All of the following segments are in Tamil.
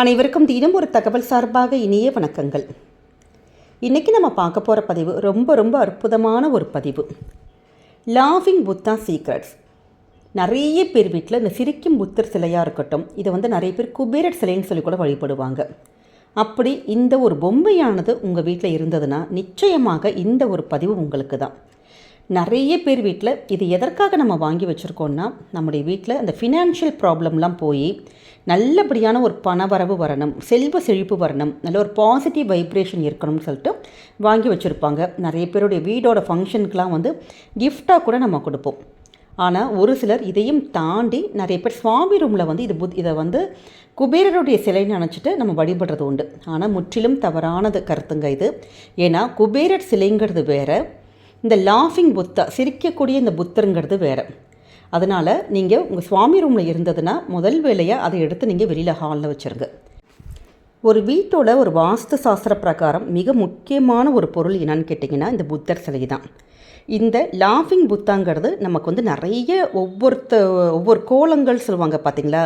அனைவருக்கும் தினம் ஒரு தகவல் சார்பாக இனிய வணக்கங்கள். இன்றைக்கி நம்ம பார்க்க போகிற பதிவு ரொம்ப ரொம்ப அற்புதமான ஒரு பதிவு. லாவிங் புத்தா சீக்ரெட்ஸ் நிறைய பேர் வீட்டில் இந்த சிரிக்கும் புத்தர் சிலையாக இருக்கட்டும் இதை வந்து நிறைய பேர் குபேரட் சிலைன்னு சொல்லி கூட வழிபடுவாங்க. அப்படி இந்த ஒரு பொம்மையானது உங்கள் வீட்டில் இருந்ததுன்னா நிச்சயமாக இந்த ஒரு பதிவு உங்களுக்கு தான் நிறைய பேர் வீட்டில் இது எதற்காக நம்ம வாங்கி வச்சுருக்கோன்னா நம்முடைய வீட்டில் அந்த ஃபினான்ஷியல் ப்ராப்ளம்லாம் போய் நல்லபடியான ஒரு பணவரவு வரணும் செல்வ செழிப்பு வரணும் நல்ல ஒரு பாசிட்டிவ் வைப்ரேஷன் இருக்கணும்னு சொல்லிட்டு வாங்கி வச்சுருப்பாங்க. நிறைய பேருடைய வீடோட ஃபங்க்ஷனுக்கெலாம் வந்து கிஃப்டாக கூட நம்ம கொடுப்போம். ஆனால் ஒரு சிலர் இதையும் தாண்டி நிறைய பேர் சுவாமி ரூமில் வந்து இது புத் இதை வந்து குபேரருடைய சிலைன்னு நினச்சிட்டு நம்ம வழிபடுறது உண்டு. ஆனால் முற்றிலும் தவறானது கருத்துங்க இது. ஏன்னா குபேரர் சிலைங்கிறது வேறு இந்த லாஃபிங் புத்தா சிரிக்கக்கூடிய இந்த புத்தருங்கிறது வேறு. அதனால் நீங்கள் உங்கள் சுவாமி ரூமில் இருந்ததுன்னா முதல் வேலையாக அதை எடுத்து நீங்கள் வெளியில் ஹாலில் வச்சுருங்க. ஒரு வீட்டோட ஒரு வாஸ்து சாஸ்திர பிரகாரம் மிக முக்கியமான ஒரு பொருள் என்னன்னு கேட்டிங்கன்னா இந்த புத்தர் சிலை தான். இந்த லாஃபிங் புத்தாங்கிறது நமக்கு வந்து நிறைய ஒவ்வொருத்த ஒவ்வொரு கோலங்கள் சொல்லுவாங்க பார்த்தீங்களா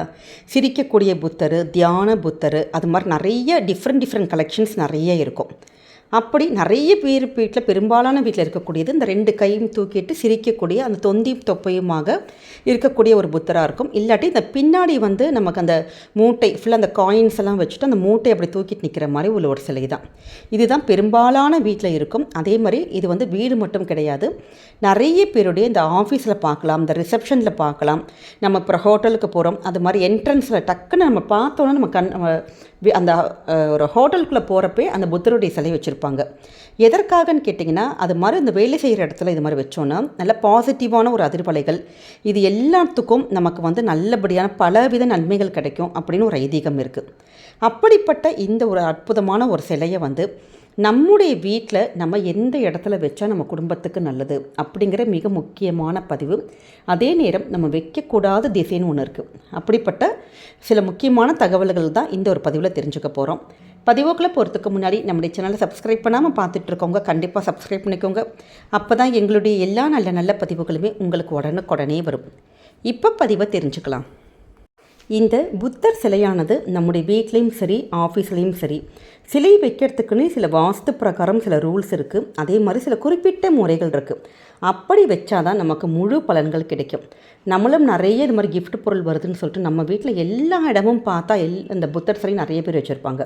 சிரிக்கக்கூடிய புத்தர் தியான புத்தர் அது மாதிரி நிறைய டிஃப்ரெண்ட் டிஃப்ரெண்ட் கலெக்ஷன்ஸ் நிறைய இருக்கும். அப்படி நிறைய பேர் வீட்டில் பெரும்பாலான வீட்டில் இருக்கக்கூடியது இந்த ரெண்டு கையும் தூக்கிட்டு சிரிக்கக்கூடிய அந்த தொந்தியும் தொப்பையுமாக இருக்கக்கூடிய ஒரு புத்தராக இருக்கும். இல்லாட்டி இந்த பின்னாடி வந்து நமக்கு அந்த மூட்டை ஃபுல்லாக அந்த காயின்ஸ் எல்லாம் வச்சுட்டு அந்த மூட்டை அப்படி தூக்கிட்டு நிற்கிற மாதிரி உள்ள ஒரு சிலை தான். இதுதான் பெரும்பாலான வீட்டில் இருக்கும். அதே மாதிரி இது வந்து வீடு மட்டும் கிடையாது. நிறைய பேருடைய இந்த ஆஃபீஸில் பார்க்கலாம் இந்த ரிசப்ஷனில் பார்க்கலாம். நம்ம இப்போ ஹோட்டலுக்கு போகிறோம் அது மாதிரி என்ட்ரன்ஸில் டக்குன்னு நம்ம பார்த்தோன்னா நம்ம கண் அந்த ஒரு ஹோட்டலுக்குள்ளே போகிறப்பே அந்த புத்தருடைய சிலை வச்சுருப்போம். வச்சுருப்பாங்க எதற்காகன்னு கேட்டிங்கன்னா அது மாதிரி இந்த வேலை செய்கிற இடத்துல இது மாதிரி வச்சோன்னா நல்ல பாசிட்டிவான ஒரு அதிர்வலைகள். இது எல்லாத்துக்கும் நமக்கு வந்து நல்லபடியான பலவித நன்மைகள் கிடைக்கும் அப்படின்னு ஒரு ஐதீகம் இருக்குது அப்படிப்பட்ட இந்த ஒரு அற்புதமான ஒரு சிலையை வந்து நம்முடைய வீட்டில் நம்ம எந்த இடத்துல வச்சா நம்ம குடும்பத்துக்கு நல்லது அப்படிங்கிற மிக முக்கியமான பதிவு. அதே நேரம் நம்ம வைக்கக்கூடாத திசைன்னு ஒன்று இருக்குது அப்படிப்பட்ட சில முக்கியமான தகவல்கள் தான் இந்த ஒரு பதிவில் தெரிஞ்சுக்க போகிறோம் பதிவுக்குள்ளே போகிறதுக்கு முன்னாடி நம்முடைய சேனலை சப்ஸ்கிரைப் பண்ணாமல் பார்த்துட்ருக்கோங்க கண்டிப்பாக சப்ஸ்கிரைப் பண்ணிக்கோங்க. அப்போ தான் எங்களுடைய எல்லா நல்ல நல்ல பதிவுகளுமே உங்களுக்கு உடனுக்குடனே வரும். இப்போ பதிவை தெரிஞ்சுக்கலாம். இந்த புத்தர் சிலையானது நம்முடைய வீட்லேயும் சரி ஆஃபீஸ்லேயும் சரி சிலை வைக்கிறதுக்குன்னு சில வாஸ்து பிரகாரம் சில ரூல்ஸ் இருக்குது அதே மாதிரி சில குறிப்பிட்ட முறைகள் இருக்குது அப்படி வச்சாதான் நமக்கு முழு பலன்கள் கிடைக்கும். நம்மளும் நிறைய இது மாதிரி கிஃப்ட் பொருள் வருதுன்னு சொல்லிட்டு நம்ம வீட்டில் எல்லா இடமும் பார்த்தா எல் இந்த புத்தர் சிலை நிறைய பேர் வச்சுருப்பாங்க.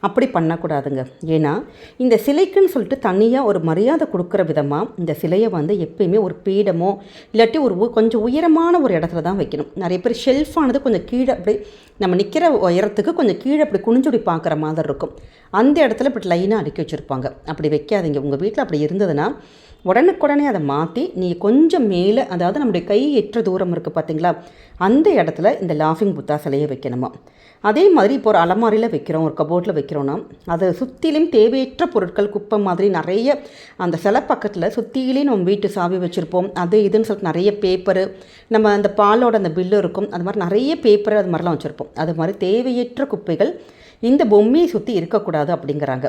அப்படி பண்ணக்கூடாதுங்க. ஏன்னா இந்த சிலைக்குன்னு சொல்லிட்டு தனியாக ஒரு மரியாதை கொடுக்குற விதமாக இந்த சிலையை வந்து எப்பயுமே ஒரு பீடமோ இல்லாட்டி ஒரு உ- கொஞ்சம் உயரமான ஒரு இடத்துல தான் வைக்கணும். நிறைய பேர் ஷெல்ஃபானது கொஞ்சம் கீழே அப்படி நம்ம நிற்கிற உயரத்துக்கு கொஞ்சம் கீழே அப்படி குனிஞ்சுடி பார்க்குற மாதிரி இருக்கும். அந்த இடத்துல இப்படி லைனாக அடுக்கி வச்சுருப்பாங்க. அப்படி வைக்காதீங்க. உங்கள் வீட்டில் அப்படி இருந்ததுன்னா உடனுக்குடனே அதை மாற்றி நீங்கள் கொஞ்சம் மேலே அதாவது நம்முடைய கை எற்ற தூரம் இருக்குது பார்த்தீங்களா அந்த இடத்துல இந்த லாஃபிங் புத்தா சிலையை வைக்கணுமா? அதே மாதிரி இப்போ ஒரு அலமாரியில் வைக்கிறோம் ஒரு கபோர்டில் வைக்கிறோன்னா அதை சுற்றிலும் தேவையற்ற பொருட்கள் குப்பை மாதிரி நிறைய அந்த சிலை பக்கத்தில் சுற்றிலையும் நம்ம வீட்டு சாவி வச்சுருப்போம். அது இதுன்னு சொல்லிட்டு நிறைய பேப்பரு நம்ம அந்த பாலோட அந்த பில்லு இருக்கும். அது மாதிரி நிறைய பேப்பர் அது மாதிரிலாம் வச்சுருப்போம். அது மாதிரி தேவையற்ற குப்பைகள் இந்த பொம்மையை சுற்றி இருக்கக்கூடாது அப்படிங்கிறாங்க.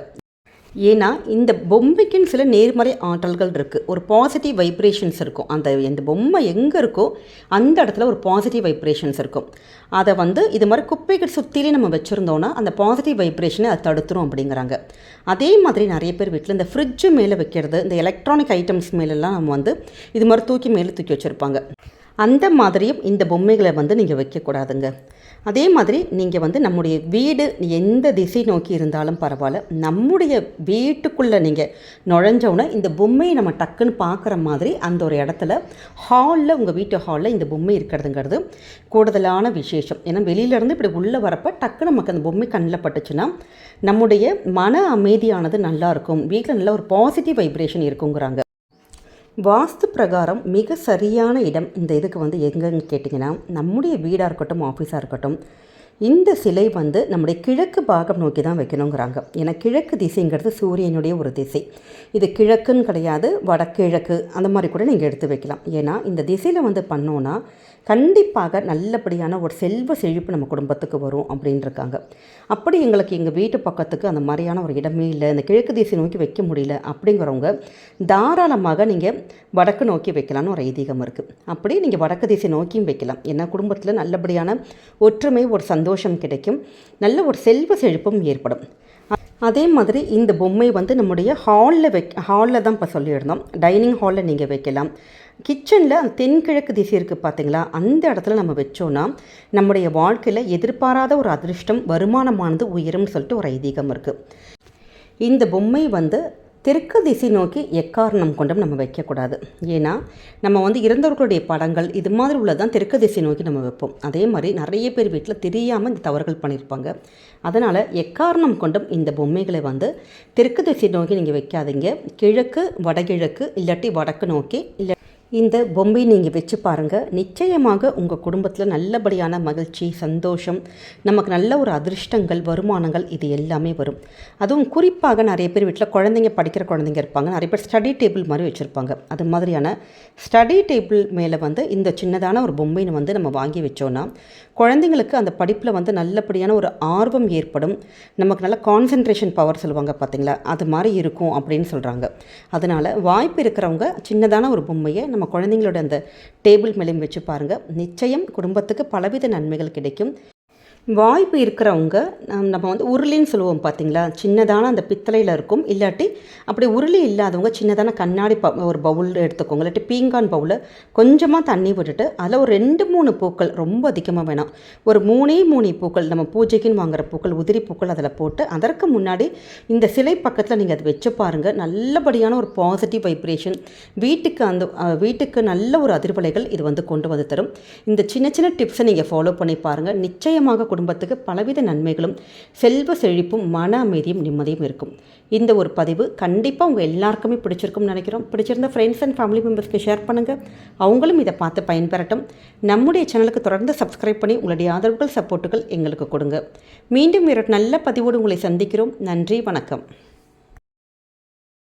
ஏன்னா இந்த பொம்மைக்குன்னு சில நேர்மறை ஆற்றல்கள் இருக்குது ஒரு பாசிட்டிவ் வைப்ரேஷன்ஸ் இருக்கும். அந்த இந்த பொம்மை எங்கே இருக்கோ அந்த இடத்துல ஒரு பாசிட்டிவ் வைப்ரேஷன்ஸ் இருக்கும். அதை வந்து இது மாதிரி குப்பைகள் சுற்றிலே நம்ம வச்சுருந்தோன்னா அந்த பாசிட்டிவ் வைப்ரேஷனை அது தடுத்துரும் அப்படிங்கிறாங்க. அதே மாதிரி நிறைய பேர் வீட்டில் இந்த ஃப்ரிட்ஜு மேலே வைக்கிறது இந்த எலக்ட்ரானிக் ஐட்டம்ஸ் மேலெல்லாம் நம்ம வந்து இது மாதிரி தூக்கி மேலே தூக்கி வச்சுருப்பாங்க. அந்த மாதிரியும் இந்த பொம்மைகளை வந்து நீங்கள் வைக்கக்கூடாதுங்க. அதே மாதிரி நீங்கள் வந்து நம்முடைய வீடு எந்த திசை நோக்கி இருந்தாலும் பரவாயில்ல. நம்முடைய வீட்டுக்குள்ளே நீங்கள் நுழைஞ்சோன்னே இந்த பொம்மையை நம்ம டக்குன்னு பார்க்குற மாதிரி அந்த ஒரு இடத்துல ஹாலில் உங்கள் வீட்டு ஹாலில் இந்த பொம்மை இருக்கிறதுங்கிறது கூடுதலான விசேஷம். ஏன்னா வெளியிலேருந்து இப்படி உள்ளே வரப்போ டக்குன்னு நமக்கு அந்த பொம்மை கண்ணில் பட்டுச்சுன்னா நம்முடைய மன அமைதியானது நல்லாயிருக்கும் வீட்டில் நல்ல ஒரு பாசிட்டிவ் வைப்ரேஷன் இருக்குங்கிறாங்க. வாஸ்து பிரகாரம் மிக சரியான இடம். இந்த இதுக்கு வந்து எங்கன்னு கேட்டிங்கன்னா நம்முடைய வீடாக இருக்கட்டும் ஆஃபீஸாக இருக்கட்டும் இந்த சிலை வந்து நம்முடைய கிழக்கு பாகம் நோக்கி தான் வைக்கணுங்கிறாங்க. ஏன்னா கிழக்கு திசைங்கிறது சூரியனுடைய ஒரு திசை. இது கிழக்குன்னு கிடையாது வடகிழக்கு அந்த மாதிரி கூட நீங்கள் எடுத்து வைக்கலாம். ஏன்னா இந்த திசையில் வந்து பண்ணோன்னா கண்டிப்பாக நல்லபடியான ஒரு செல்வ செழிப்பு நம்ம குடும்பத்துக்கு வரும் அப்படின்னு இருக்காங்க அப்படி எங்களுக்கு எங்கள் வீட்டு பக்கத்துக்கு அந்த மாதிரியான ஒரு இடமே இல்லை இந்த கிழக்கு திசை நோக்கி வைக்க முடியல அப்படிங்கிறவங்க தாராளமாக நீங்கள் வடக்கு நோக்கி வைக்கலாம்னு ஒரு ஐதீகம் இருக்குது அப்படி நீங்கள் வடக்கு திசை நோக்கியும் வைக்கலாம். ஏன்னா குடும்பத்தில் நல்லபடியான ஒற்றுமை ஒரு சந்தோஷம் கிடைக்கும். நல்ல ஒரு செல்வ செழிப்பும் ஏற்படும். அதே மாதிரி இந்த பொம்மை வந்து நம்முடைய ஹாலில் வைக் ஹாலில் தான் இப்போ சொல்லியிருந்தோம். டைனிங் ஹாலில் நீங்கள் வைக்கலாம். கிச்சனில் அந்த தென்கிழக்கு திசை இருக்குது பார்த்தீங்களா அந்த இடத்துல நம்ம வச்சோன்னா நம்முடைய வாழ்க்கையில் எதிர்பாராத ஒரு அதிர்ஷ்டம் வருமானமானது உயரும்னு சொல்லிட்டு ஒரு ஐதீகம் இருக்குது இந்த பொம்மை வந்து தெற்கு திசை நோக்கி எக்காரணம் கொண்டும் நம்ம வைக்கக்கூடாது. ஏன்னா நம்ம வந்து இறந்தவர்களுடைய படங்கள் இது மாதிரி உள்ளதான் தெற்கு திசை நோக்கி நம்ம வைப்போம். அதே மாதிரி நிறைய பேர் வீட்டில் தெரியாமல் இந்த தவறுகள் பண்ணியிருப்பாங்க அதனால் எக்காரணம் கொண்டும் இந்த பொம்மைகளை வந்து தெற்கு திசை நோக்கி நீங்கள் வைக்காதீங்க. கிழக்கு வடகிழக்கு இல்லாட்டி வடக்கு நோக்கி இல்லை இந்த பொம்மை நீங்கள் வச்சு பாருங்கள் நிச்சயமாக உங்கள் குடும்பத்தில் நல்லபடியான மகிழ்ச்சி சந்தோஷம் நமக்கு நல்ல ஒரு அதிர்ஷ்டங்கள் வருமானங்கள் இது எல்லாமே வரும். அதுவும் குறிப்பாக நிறைய பேர் வீட்டில் குழந்தைங்க படிக்கிற குழந்தைங்க இருப்பாங்க. நிறைய பேர் ஸ்டடி டேபிள் மாதிரி வச்சுருப்பாங்க. அது மாதிரியான ஸ்டடி டேபிள் மேலே வந்து இந்த சின்னதான ஒரு பொம்மைன்னு வந்து நம்ம வாங்கி வச்சோன்னா குழந்தைங்களுக்கு அந்த படிப்பில் வந்து நல்லபடியான ஒரு ஆர்வம் ஏற்படும். நமக்கு நல்ல கான்சென்ட்ரேஷன் பவர் சொல்லுவாங்க பார்த்தீங்களா அது மாதிரி இருக்கும் அப்படின்னு சொல்கிறாங்க அதனால் வாய்ப்பு இருக்கிறவங்க சின்னதான ஒரு பொம்மையை நம்ம குழந்தைங்களோட அந்த டேபிள் மேலேயும் வச்சு பாருங்கள் நிச்சயம் குடும்பத்துக்கு பலவித நன்மைகள் கிடைக்கும். வாய்ப்பு இருக்கிறவங்க நம்- நம்ம வந்து உருளின்னு சொல்லுவோம் பார்த்தீங்களா சின்னதான அந்த பித்தளையில் இருக்கும். இல்லாட்டி அப்படி உருளி இல்லாதவங்க சின்னதான கண்ணாடி ப ஒரு பவுல் எடுத்துக்கோங்க. இல்லாட்டி பீங்கான் பவுலில் கொஞ்சமாக தண்ணி விட்டுட்டு அதில் ஒரு ரெண்டு மூணு பூக்கள் ரொம்ப அதிகமாக வேணாம். ஒரு மூணே மூணு பூக்கள் நம்ம பூஜைக்குன்னு வாங்குற பூக்கள் உதிரி பூக்கள் அதில் போட்டு அதற்கு முன்னாடி இந்த சிலை பக்கத்தில் நீங்கள் அதை வச்சு பாருங்கள் நல்லபடியான ஒரு பாசிட்டிவ் வைப்ரேஷன் வீட்டுக்கு அந்த வீட்டுக்கு நல்ல ஒரு அதிர்வலைகள் இது வந்து கொண்டு வந்து தரும். இந்த சின்ன சின்ன டிப்ஸை நீங்கள் ஃபாலோ பண்ணி பாருங்கள் நிச்சயமாக குடும்பத்துக்கு பலவித நன்மைகளும் செல்வ செழிப்பும் மன அமைதியும் நிம்மதியும் இருக்கும். இந்த ஒரு பதிவு கண்டிப்பாக உங்கள் எல்லாருக்குமே பிடிச்சிருக்கும்னு நினைக்கிறோம். பிடிச்சிருந்த ஃப்ரெண்ட்ஸ் அண்ட் ஃபேமிலி மெம்பர்ஸ்க்கு ஷேர் பண்ணுங்கள் அவங்களும் இதை பார்த்து பயன்பெறட்டும். நம்முடைய சேனலுக்கு தொடர்ந்து சப்ஸ்கிரைப் பண்ணி உங்களுடைய ஆதரவுகள் சப்போர்ட்டுகள் எங்களுக்கு கொடுங்க. மீண்டும் இரட்டு ஒரு நல்ல பதிவோடு உங்களை சந்திக்கிறோம். நன்றி வணக்கம்.